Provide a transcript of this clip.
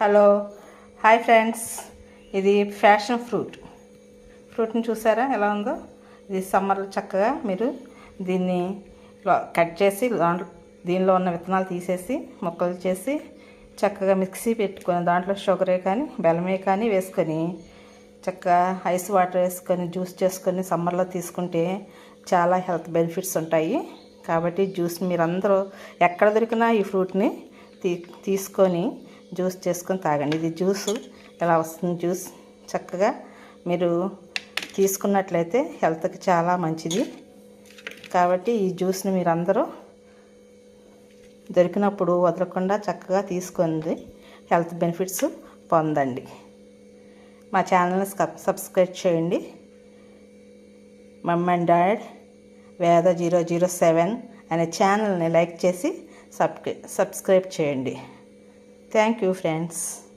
Hello hi friends ఇది fashion fruit ఫ్రూట్ని చూసారా? ఎలా ఉందో? ఇది సమ్మర్లో చక్కగా మీరు దీన్ని కట్ చేసి దాంట్లో దీనిలో ఉన్న విత్తనాలు తీసేసి ముక్కలు చేసి చక్కగా మిక్సీ పెట్టుకొని దాంట్లో షుగరే కానీ బెల్లమే కానీ వేసుకొని చక్కగా ఐస్ వాటర్ వేసుకొని జ్యూస్ చేసుకొని సమ్మర్లో తీసుకుంటే చాలా హెల్త్ బెనిఫిట్స్ ఉంటాయి. కాబట్టి జ్యూస్ మీరందరూ ఎక్కడ దొరికినా ఈ ఫ్రూట్ని తీ తీసుకొని జ్యూస్ చేసుకొని తాగండి. ఇది జ్యూస్. ఎలా వస్తుంది జ్యూస్? చక్కగా మీరు తీసుకున్నట్లయితే హెల్త్కి చాలా మంచిది. కాబట్టి ఈ జ్యూస్ని మీరందరూ దొరికినప్పుడు వదలకుండా చక్కగా తీసుకుంది హెల్త్ బెనిఫిట్స్ పొందండి. మా ఛానల్ని సబ్ సబ్స్క్రైబ్ చేయండి. Mum and dad Veda zero zero seven అనే ఛానల్ని లైక్ చేసి సబ్ సబ్స్క్రైబ్ చేయండి. Thank you friends.